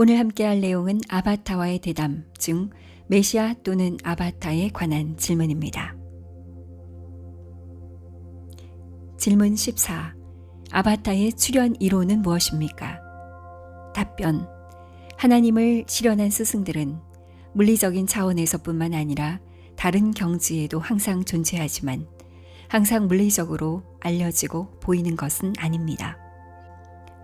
오늘 함께 할 내용은 아바타와의 대담 중 메시아 또는 아바타에 관한 질문입니다. 질문 14. 아바타의 출현 이론은 무엇입니까? 답변. 하나님을 실현한 스승들은 물리적인 차원에서뿐만 아니라 다른 경지에도 항상 존재하지만 항상 물리적으로 알려지고 보이는 것은 아닙니다.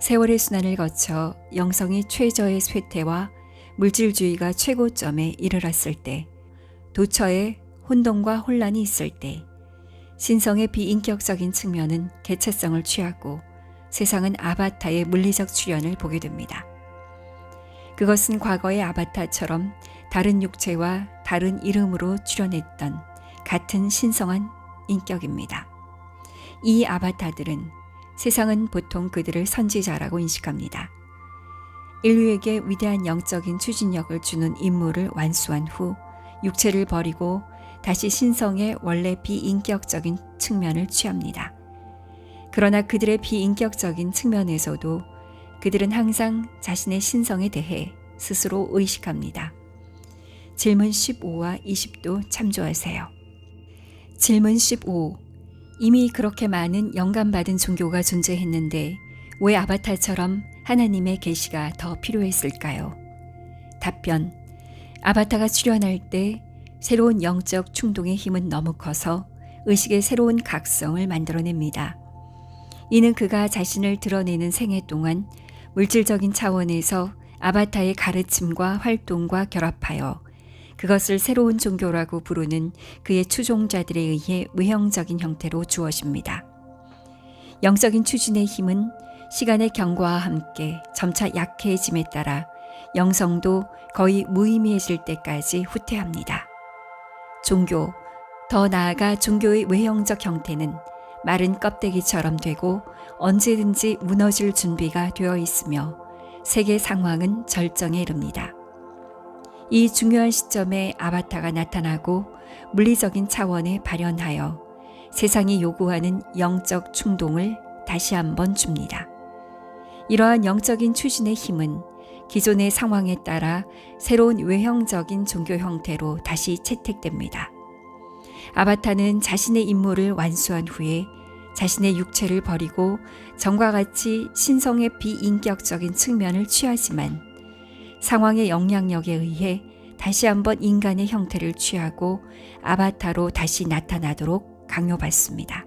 세월의 순환을 거쳐 영성이 최저의 쇠퇴와 물질주의가 최고점에 이르렀을 때, 도처에 혼돈과 혼란이 있을 때, 신성의 비인격적인 측면은 개체성을 취하고 세상은 아바타의 물리적 출현을 보게 됩니다. 그것은 과거의 아바타처럼 다른 육체와 다른 이름으로 출현했던 같은 신성한 인격입니다. 이 아바타들은 세상은 보통 그들을 선지자라고 인식합니다. 인류에게 위대한 영적인 추진력을 주는 임무를 완수한 후 육체를 버리고 다시 신성의 원래 비인격적인 측면을 취합니다. 그러나 그들의 비인격적인 측면에서도 그들은 항상 자신의 신성에 대해 스스로 의식합니다. 질문 15와 20도 참조하세요. 질문 15. 이미 그렇게 많은 영감받은 종교가 존재했는데 왜 아바타처럼 하나님의 계시가 더 필요했을까요? 답변. 아바타가 출현할 때 새로운 영적 충동의 힘은 너무 커서 의식의 새로운 각성을 만들어냅니다. 이는 그가 자신을 드러내는 생애 동안 물질적인 차원에서 아바타의 가르침과 활동과 결합하여 그것을 새로운 종교라고 부르는 그의 추종자들에 의해 외형적인 형태로 주어집니다. 영적인 추진의 힘은 시간의 경과와 함께 점차 약해짐에 따라 영성도 거의 무의미해질 때까지 후퇴합니다. 종교, 더 나아가 종교의 외형적 형태는 마른 껍데기처럼 되고 언제든지 무너질 준비가 되어 있으며 세계 상황은 절정에 이릅니다. 이 중요한 시점에 아바타가 나타나고 물리적인 차원에 발현하여 세상이 요구하는 영적 충동을 다시 한번 줍니다. 이러한 영적인 추진의 힘은 기존의 상황에 따라 새로운 외형적인 종교 형태로 다시 채택됩니다. 아바타는 자신의 임무를 완수한 후에 자신의 육체를 버리고 전과 같이 신성의 비인격적인 측면을 취하지만 상황의 영향력에 의해 다시 한번 인간의 형태를 취하고 아바타로 다시 나타나도록 강요받습니다.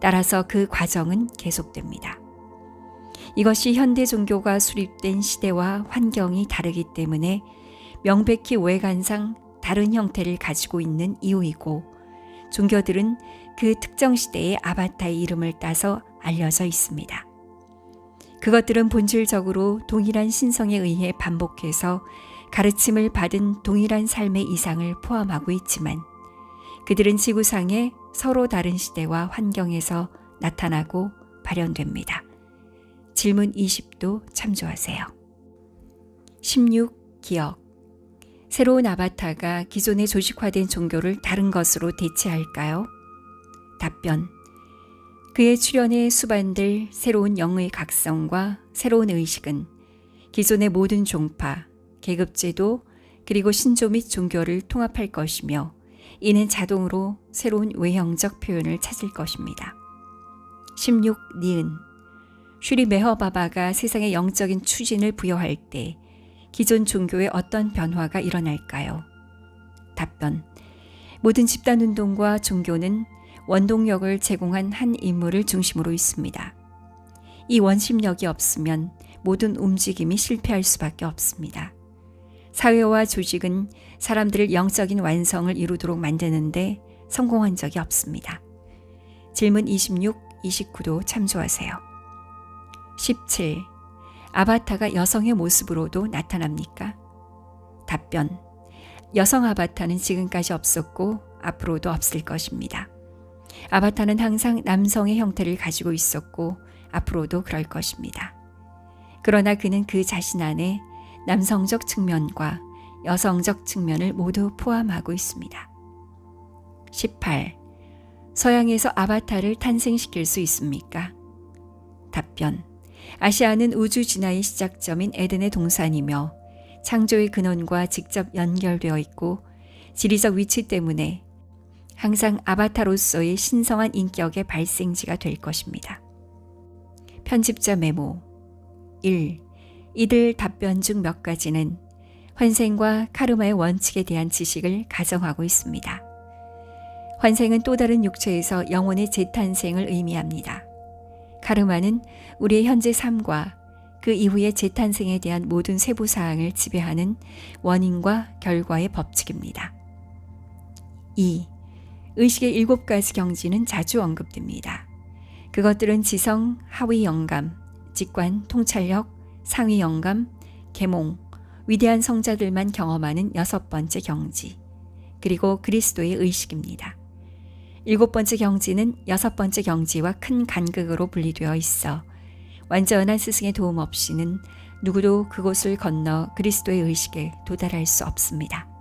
따라서 그 과정은 계속됩니다. 이것이 현대 종교가 수립된 시대와 환경이 다르기 때문에 명백히 외관상 다른 형태를 가지고 있는 이유이고 종교들은 그 특정 시대의 아바타의 이름을 따서 알려져 있습니다. 그것들은 본질적으로 동일한 신성에 의해 반복해서 가르침을 받은 동일한 삶의 이상을 포함하고 있지만 그들은 지구상의 서로 다른 시대와 환경에서 나타나고 발현됩니다. 질문 20도 참조하세요. 16. 기억. 새로운 아바타가 기존의 조직화된 종교를 다른 것으로 대체할까요? 답변. 그의 출현에 수반될 새로운 영의 각성과 새로운 의식은 기존의 모든 종파, 계급제도, 그리고 신조 및 종교를 통합할 것이며 이는 자동으로 새로운 외형적 표현을 찾을 것입니다. 16. 니은 슈리 메허바바가 세상의 영적인 추진을 부여할 때 기존 종교에 어떤 변화가 일어날까요? 답변. 모든 집단운동과 종교는 원동력을 제공한 한 인물을 중심으로 있습니다. 이 원심력이 없으면 모든 움직임이 실패할 수밖에 없습니다. 사회와 조직은 사람들을 영적인 완성을 이루도록 만드는데 성공한 적이 없습니다. 질문 26, 29도 참조하세요. 17. 아바타가 여성의 모습으로도 나타납니까? 답변. 여성 아바타는 지금까지 없었고 앞으로도 없을 것입니다. 아바타는 항상 남성의 형태를 가지고 있었고 앞으로도 그럴 것입니다. 그러나 그는 그 자신 안에 남성적 측면과 여성적 측면을 모두 포함하고 있습니다. 18. 서양에서 아바타를 탄생시킬 수 있습니까? 답변. 아시아는 우주 진화의 시작점인 에덴의 동산이며 창조의 근원과 직접 연결되어 있고 지리적 위치 때문에 항상 아바타로서의 신성한 인격의 발생지가 될 것입니다. 편집자 메모 1. 이들 답변 중 몇 가지는 환생과 카르마의 원칙에 대한 지식을 가정하고 있습니다. 환생은 또 다른 육체에서 영혼의 재탄생을 의미합니다. 카르마는 우리의 현재 삶과 그 이후의 재탄생에 대한 모든 세부 사항을 지배하는 원인과 결과의 법칙입니다. 2. 의식의 일곱 가지 경지는 자주 언급됩니다. 그것들은 지성, 하위 영감, 직관, 통찰력, 상위 영감, 계몽, 위대한 성자들만 경험하는 여섯 번째 경지, 그리고 그리스도의 의식입니다. 일곱 번째 경지는 여섯 번째 경지와 큰 간극으로 분리되어 있어 완전한 스승의 도움 없이는 누구도 그곳을 건너 그리스도의 의식에 도달할 수 없습니다.